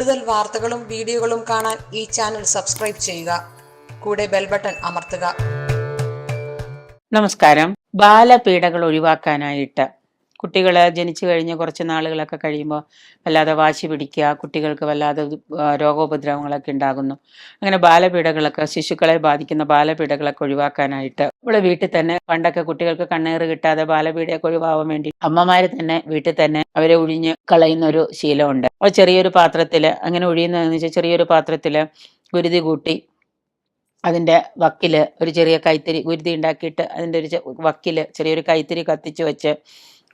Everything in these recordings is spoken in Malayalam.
കൂടുതൽ വാർത്തകളും വീഡിയോകളും കാണാൻ ഈ ചാനൽ സബ്സ്ക്രൈബ് ചെയ്യുക. കൂടെ ബെൽ ബട്ടൺ അമർത്തുക. നമസ്കാരം. ബാലപീഡകൾ ഒഴിവാക്കാനായിട്ട് കുട്ടികൾ ജനിച്ചു കഴിഞ്ഞ് കുറച്ച് നാളുകളൊക്കെ കഴിയുമ്പോൾ വല്ലാതെ വാശി പിടിക്കുക കുട്ടികൾക്ക് വല്ലാതെ രോഗോപദ്രവങ്ങളൊക്കെ ഉണ്ടാകുന്നു. അങ്ങനെ ബാലപീഠകളൊക്കെ ശിശുക്കളെ ബാധിക്കുന്ന ബാലപീഠകളൊക്കെ ഒഴിവാക്കാനായിട്ട് ഇവിടെ വീട്ടിൽ തന്നെ പണ്ടൊക്കെ കുട്ടികൾക്ക് കണ്ണേറ് കിട്ടാതെ ബാലപീഠയൊക്കെ ഒഴിവാകാൻ വേണ്ടി അമ്മമാർ തന്നെ വീട്ടിൽ തന്നെ അവരെ ഒഴിഞ്ഞ് കളയുന്ന ഒരു ശീലമുണ്ട്. അപ്പോൾ ചെറിയൊരു പാത്രത്തിൽ അങ്ങനെ ഒഴിയുന്നതെന്ന് വെച്ചാൽ ചെറിയൊരു പാത്രത്തിൽ ഗുരുതി കൂട്ടി അതിന്റെ വക്കിൽ ഒരു ചെറിയ കൈത്തിരി ഗുരുതി ഉണ്ടാക്കിയിട്ട് അതിന്റെ ഒരു വക്കിൽ ചെറിയൊരു കൈത്തിരി കത്തിച്ച് വെച്ച്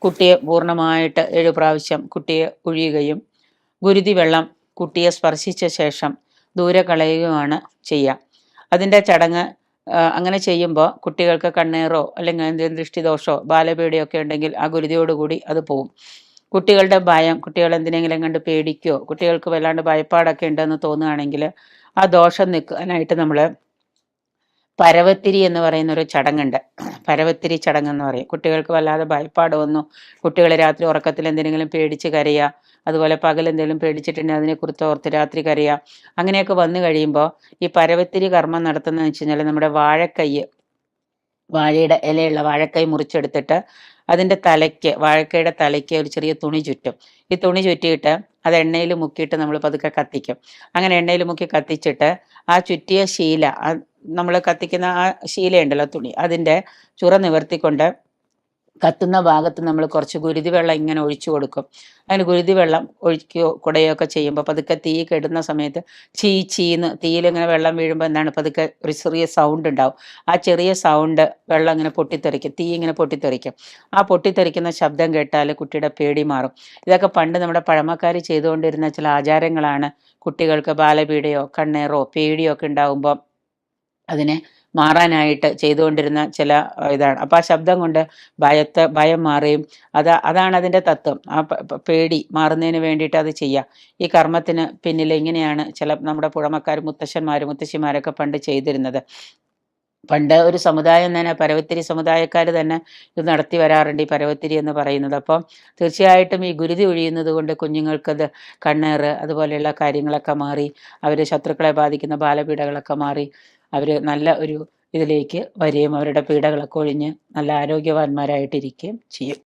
കുട്ടിയെ പൂർണമായിട്ട് ഏഴു പ്രാവശ്യം കുട്ടിയെ ഒഴിയുകയും ഗുരുതി വെള്ളം കുട്ടിയെ സ്പർശിച്ച ശേഷം ദൂരെ കളയുകയുമാണ് ചെയ്യുക. അതിന്റെ ചടങ്ങ് അങ്ങനെ ചെയ്യുമ്പോൾ കുട്ടികൾക്ക് കണ്ണേറോ അല്ലെങ്കിൽ എന്തെങ്കിലും ദൃഷ്ടിദോഷമോ ബാലപേടിയോ ഒക്കെ ഉണ്ടെങ്കിൽ ആ ഗുരുതിയോടുകൂടി അത് പോവും. കുട്ടികളുടെ ഭയം കുട്ടികൾ എന്തിനെങ്കിലും കണ്ട് പേടിക്കോ കുട്ടികൾക്ക് വല്ലാണ്ട് ഭയപ്പാടൊക്കെ ഉണ്ടെന്ന് തോന്നുകയാണെങ്കിൽ ആ ദോഷം നിൽക്കാനായിട്ട് നമ്മൾ പരവത്തിരി എന്ന് പറയുന്ന ഒരു ചടങ്ങുണ്ട്. പരവത്തിരി ചടങ്ങ് എന്ന് പറയും. കുട്ടികൾക്ക് വല്ലാതെ ഭയപ്പാട് വന്നു കുട്ടികൾ രാത്രി ഉറക്കത്തിൽ എന്തെങ്കിലും പേടിച്ച് കരയുക അതുപോലെ പകൽ എന്തെങ്കിലും പേടിച്ചിട്ടുണ്ടെങ്കിൽ അതിനെക്കുറിച്ച് ഓർത്ത് രാത്രി കരയുക അങ്ങനെയൊക്കെ വന്നു കഴിയുമ്പോൾ ഈ പരവത്തിരി കർമ്മം നടത്തുന്നതെന്ന് വെച്ച് കഴിഞ്ഞാൽ നമ്മുടെ വാഴക്കൈ വാഴയുടെ ഇലയുള്ള വാഴക്കൈ മുറിച്ചെടുത്തിട്ട് അതിന്റെ തലയ്ക്ക് വാഴക്കയുടെ തലയ്ക്ക് ഒരു ചെറിയ തുണി ചുറ്റും. ഈ തുണി ചുറ്റിയിട്ട് അത് എണ്ണയിൽ മുക്കിയിട്ട് നമ്മൾ പതുക്കെ കത്തിക്കും. അങ്ങനെ എണ്ണയിൽ മുക്കി കത്തിച്ചിട്ട് ആ ചുറ്റിയ ശീല നമ്മൾ കത്തിക്കുന്ന ആ ശീലയുണ്ടല്ലോ തുണി അതിന്റെ ചുറ നിവർത്തിക്കൊണ്ട് കത്തുന്ന ഭാഗത്ത് നമ്മൾ കുറച്ച് ഗുരുതി വെള്ളം ഇങ്ങനെ ഒഴിച്ചു കൊടുക്കും. അതിന് ഗുരുതി വെള്ളം ഒഴിക്കുകയോ കുടയോ ഒക്കെ ചെയ്യുമ്പോൾ പതുക്കെ തീ കെടുന്ന സമയത്ത് ചീ ചീന്ന് തീയിലിങ്ങനെ വെള്ളം വീഴുമ്പോൾ എന്താണ് പതുക്കെ ഒരു ചെറിയ സൗണ്ട് ഉണ്ടാവും. ആ ചെറിയ സൗണ്ട് വെള്ളം ഇങ്ങനെ പൊട്ടിത്തെറിക്കും. തീ ഇങ്ങനെ പൊട്ടിത്തെറിക്കും. ആ പൊട്ടിത്തെറിക്കുന്ന ശബ്ദം കേട്ടാൽ കുട്ടിയുടെ പേടി മാറും. ഇതൊക്കെ പണ്ട് നമ്മുടെ പഴമക്കാർ ചെയ്തുകൊണ്ടിരുന്ന ചില ആചാരങ്ങളാണ് കുട്ടികൾക്ക് ബാലപീഡയോ കണ്ണേറോ പേടിയോ ഒക്കെ ഉണ്ടാകുമ്പോൾ അതിനെ മാറാനായിട്ട് ചെയ്തുകൊണ്ടിരുന്ന ചില ഇതാണ്. അപ്പോൾ ആ ശബ്ദം കൊണ്ട് ഭയത്തെ ഭയം മാറുകയും അത് അതാണ് അതിന്റെ തത്വം. ആ പേടി മാറുന്നതിന് വേണ്ടിയിട്ട് അത് ചെയ്യുക. ഈ കർമ്മത്തിന് പിന്നിൽ എങ്ങനെയാണ് ചില നമ്മുടെ പുഴമക്കാർ മുത്തശ്ശന്മാർ മുത്തശ്ശിമാരൊക്കെ പണ്ട് ചെയ്തിരുന്നത്. പണ്ട് ഒരു സമുദായം തന്നെ പരവത്തിരി സമുദായക്കാർ തന്നെ ഇത് നടത്തി വരാറുണ്ട് ഈ പരവത്തിരി എന്ന് പറയുന്നത്. അപ്പം തീർച്ചയായിട്ടും ഈ ഗുരുതി ഒഴിയുന്നത് കൊണ്ട് കുഞ്ഞുങ്ങൾക്കത് കണ്ണേറ് അതുപോലെയുള്ള കാര്യങ്ങളൊക്കെ മാറി അവർ ശത്രുക്കളെ ബാധിക്കുന്ന ബാലപീഡകളൊക്കെ മാറി അവർ നല്ല ഒരു ഇതിലേക്ക് വരികയും അവരുടെ പീഡകളൊക്കെ ഒഴിഞ്ഞ് നല്ല ആരോഗ്യവാന്മാരായിട്ടിരിക്കുകയും ചെയ്യും.